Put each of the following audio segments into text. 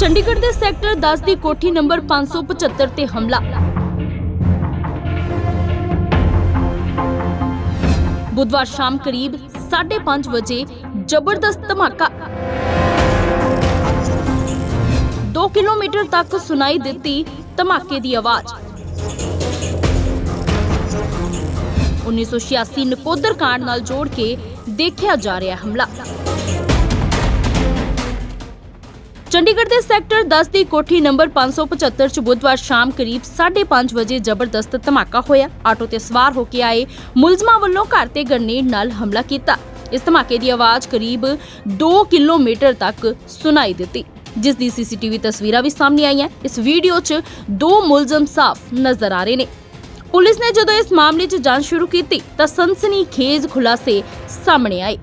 ਚੰਡੀਗੜ੍ਹ ਦੇ ਸੈਕਟਰ 10 ਦੀ ਕੋਠੀ ਨੰਬਰ 575 ਤੇ ਹਮਲਾ। ਬੁੱਧਵਾਰ ਸ਼ਾਮ ਕਰੀਬ 5:30 ਵਜੇ ਜ਼ਬਰਦਸਤ ਧਮਾਕਾ। 2 ਕਿਲੋਮੀਟਰ ਤੱਕ ਸੁਣਾਈ ਦਿੱਤੀ ਧਮਾਕੇ ਦੀ ਆਵਾਜ਼। 1986 ਨਕੋਦਰ ਕਾਂਡ ਨਾਲ ਜੋੜ ਕੇ ਦੇਖਿਆ ਜਾ ਰਿਹਾ ਹਮਲਾ। ਚੰਡੀਗੜ੍ਹ ਦੇ ਸੈਕਟਰ 10 ਦੀ ਕੋਠੀ ਨੰਬਰ 575 ਚ ਬੁੱਧਵਾਰ ਸ਼ਾਮ ਕਰੀਬ 5:30 ਵਜੇ ਜ਼ਬਰਦਸਤ ਧਮਾਕਾ ਹੋਇਆ। ਆਟੋ ਤੇ ਸਵਾਰ ਹੋ ਕੇ ਆਏ ਮੁਲਜ਼ਮਾਂ ਵੱਲੋਂ ਘਰ ਤੇ ਗ੍ਰਨੇਡ ਨਾਲ ਹਮਲਾ ਕੀਤਾ। ਇਸ ਧਮਾਕੇ ਦੀ ਆਵਾਜ਼ ਕਰੀਬ 2 ਕਿਲੋਮੀਟਰ ਤੱਕ ਸੁਣਾਈ ਦਿੱਤੀ। ਜਿਸ ਦੀ ਸੀਸੀਟੀਵੀ ਤਸਵੀਰਾਂ ਵੀ ਸਾਹਮਣੇ ਆਈਆਂ। ਇਸ ਵੀਡੀਓ 'ਚ ਦੋ ਮੁਲਜ਼ਮ ਸਾਫ਼ ਨਜ਼ਰ ਆ ਰਹੇ ਨੇ। ਪੁਲਿਸ ਨੇ ਜਦੋਂ ਇਸ ਮਾਮਲੇ 'ਚ ਜਾਂਚ ਸ਼ੁਰੂ ਕੀਤੀ ਤਾਂ ਸਨਸਨੀਖੇਜ਼ ਖੁਲਾਸੇ ਸਾਹਮਣੇ ਆਏ।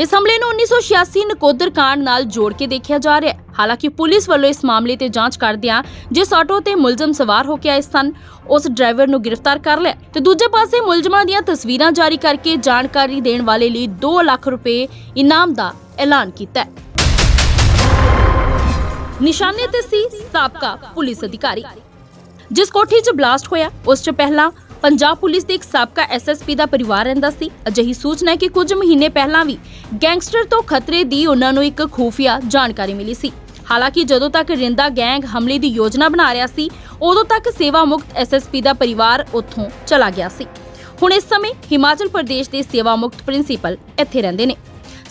ਇਸ ਹਮਲੇ ਨੂੰ 1986 ਨਕੋਦਰ ਕਾਂਡ ਨਾਲ ਜੋੜ ਕੇ ਦੇਖਿਆ ਜਾ ਰਿਹਾ ਹੈ। ਹਾਲਾਂਕਿ ਪੁਲਿਸ ਵੱਲੋਂ ਇਸ ਮਾਮਲੇ ਤੇ ਜਾਂਚ ਕਰਦਿਆਂ ਜਿਸ ਆਟੋ ਤੇ ਮੁਲਜ਼ਮ ਸਵਾਰ ਹੋ ਕੇ ਆਏ ਸਨ, ਉਸ ਡਰਾਈਵਰ ਨੂੰ ਗ੍ਰਿਫਤਾਰ ਕਰ ਲਿਆ। ਤੇ ਦੂਜੇ ਪਾਸੇ ਮੁਲਜ਼ਮਾਂ ਦੀਆਂ ਤਸਵੀਰਾਂ ਜਾਰੀ ਕਰਕੇ ਜਾਣਕਾਰੀ ਦੇਣ ਵਾਲੇ ਲਈ 2 ਲੱਖ ਰੁਪਏ ਇਨਾਮ ਦਾ ਐਲਾਨ ਕੀਤਾ ਹੈ। ਨਿਸ਼ਾਨੇ ਤੇ ਸੀ ਸਾਬਕਾ ਪੁਲਿਸ ਅਧਿਕਾਰੀ। ਜਿਸ ਕੋਠੀ 'ਚ ਬਲਾਸਟ ਹੋਇਆ, ਉਸ 'ਚ ਪਹਿਲਾਂ ਪੰਜਾਬ ਪੁਲਿਸ ਦੇ ਇੱਕ ਸਾਬਕਾ ਐਸਐਸਪੀ ਦਾ ਪਰਿਵਾਰ ਰਹਿੰਦਾ ਸੀ। ਅਜਿਹੀ ਸੂਚਨਾ ਹੈ ਕਿ ਕੁਝ ਮਹੀਨੇ ਪਹਿਲਾਂ ਵੀ ਗੈਂਗਸਟਰ ਤੋਂ ਖਤਰੇ ਦੀ ਉਹਨਾਂ ਨੂੰ ਇੱਕ ਖੂਫੀਆ ਜਾਣਕਾਰੀ ਮਿਲੀ ਸੀ। ਹਾਲਾਂਕਿ ਜਦੋਂ ਤੱਕ ਰਿੰਦਾ ਗੈਂਗ ਹਮਲੇ ਦੀ ਯੋਜਨਾ ਬਣਾ ਰਿਹਾ ਸੀ, ਉਦੋਂ ਤੱਕ ਸੇਵਾ ਮੁਕਤ ਐਸਐਸਪੀ ਦਾ ਪਰਿਵਾਰ ਉੱਥੋਂ ਚਲਾ ਗਿਆ ਸੀ। ਹੁਣ ਇਸ ਸਮੇਂ ਹਿਮਾਚਲ ਪ੍ਰਦੇਸ਼ ਦੇ ਸੇਵਾ ਮੁਕਤ ਪ੍ਰਿੰਸੀਪਲ ਇੱਥੇ ਰਹਿੰਦੇ ਨੇ।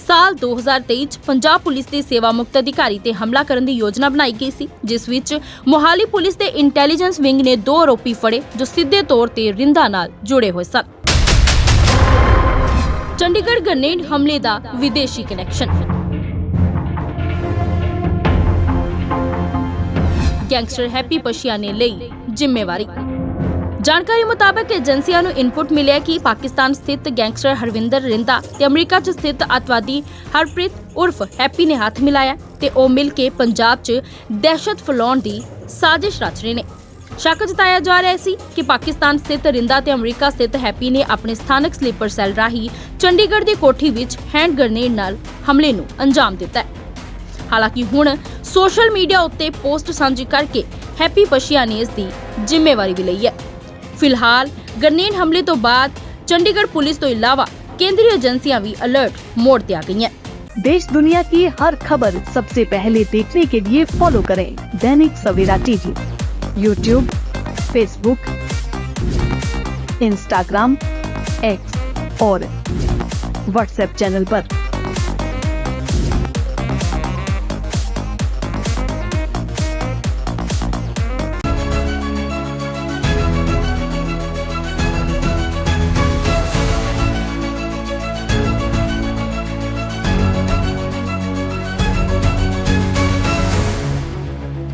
ਸਾਲ 2023 ਚ ਪੰਜਾਬ ਪੁਲਿਸ ਦੇ ਸੇਵਾ ਮੁਕਤ ਅਧਿਕਾਰੀ ਤੇ ਹਮਲਾ ਕਰਨ ਦੀ ਯੋਜਨਾ ਬਣਾਈ ਗਈ ਸੀ, ਜਿਸ ਵਿੱਚ ਮੋਹਾਲੀ ਪੁਲਿਸ ਦੇ ਇੰਟੈਲੀਜੈਂਸ ਵਿੰਗ ਨੇ ਦੋ ਆਰੋਪੀ ਫੜੇ, ਜੋ ਸਿੱਧੇ ਤੌਰ ਤੇ ਰਿੰਦਾ ਨਾਲ ਜੁੜੇ ਹੋਏ ਸਨ। ਚੰਡੀਗੜ੍ਹ ਗ੍ਰਨੇਡ ਹਮਲੇ ਦਾ ਵਿਦੇਸ਼ੀ ਕਨੈਕਸ਼ਨ। ਗੈਂਗਸਟਰ ਹੈਪੀ ਪਸ਼ੀਆ ਨੇ ਲਈ ਜ਼ਿੰਮੇਵਾਰੀ। ਜਾਣਕਾਰੀ ਮੁਤਾਬਕ ਏਜੰਸੀਆਂ ਨੂੰ ਇਨਪੁਟ ਮਿਲਿਆ ਕਿ ਪਾਕਿਸਤਾਨ ਸਥਿਤ ਗੈਂਗਸਟਰ ਹਰਵਿੰਦਰ ਰਿੰਦਾ ਤੇ ਅਮਰੀਕਾ 'ਚ ਸਥਿਤ ਅਤਵਾਦੀ ਹਰਪ੍ਰੀਤ ਉਰਫ ਹੈਪੀ ਨੇ ਹੱਥ ਮਿਲਾਇਆ ਤੇ ਉਹ ਮਿਲ ਕੇ ਪੰਜਾਬ 'ਚ ਦਹਿਸ਼ਤ ਫੈਲਾਉਣ ਦੀ ਸਾਜ਼ਿਸ਼ ਰਚ ਰਹੇ ਨੇ। ਸ਼ੱਕ ਜਤਾਇਆ ਜਾ ਰਿਹਾ ਸੀ ਕਿ ਪਾਕਿਸਤਾਨ ਸਥਿਤ ਰਿੰਦਾ ਤੇ ਅਮਰੀਕਾ ਸਥਿਤ ਹੈਪੀ ਨੇ ਆਪਣੇ ਸਥਾਨਕ ਸਲੀਪਰ ਸੈੱਲ ਰਾਹੀਂ ਚੰਡੀਗੜ੍ਹ ਦੀ ਕੋਠੀ ਵਿੱਚ ਹੈਂਡ ਗ੍ਰਨੇਡ ਨਾਲ ਹਮਲੇ ਨੂੰ ਅੰਜਾਮ ਦਿੱਤਾ ਹੈ। ਹਾਲਾਂਕਿ ਹੁਣ ਸੋਸ਼ਲ ਮੀਡੀਆ ਉੱਤੇ ਪੋਸਟ ਸਾਂਝੀ ਕਰਕੇ ਹੈਪੀ ਪਸ਼ੀਆ ਨੇ ਇਸ ਦੀ ਜ਼ਿੰਮੇਵਾਰੀ ਵੀ ਲਈ ਹੈ। ਫਿਲਹਾਲ ਗ੍ਰਨੇਡ ਹਮਲੇ ਤੋਂ ਬਾਅਦ ਚੰਡੀਗੜ੍ਹ ਪੁਲਿਸ ਤੋਂ ਇਲਾਵਾ ਕੇਂਦਰੀ ਏਜੰਸੀਆਂ ਵੀ ਅਲਰਟ ਮੋਡ ਤੇ ਆ ਗਈਆਂ देश दुनिया की हर खबर सबसे पहले देखने के लिए फॉलो करें Dainik Savera TV YouTube Facebook Instagram X और व्हाट्सएप चैनल पर।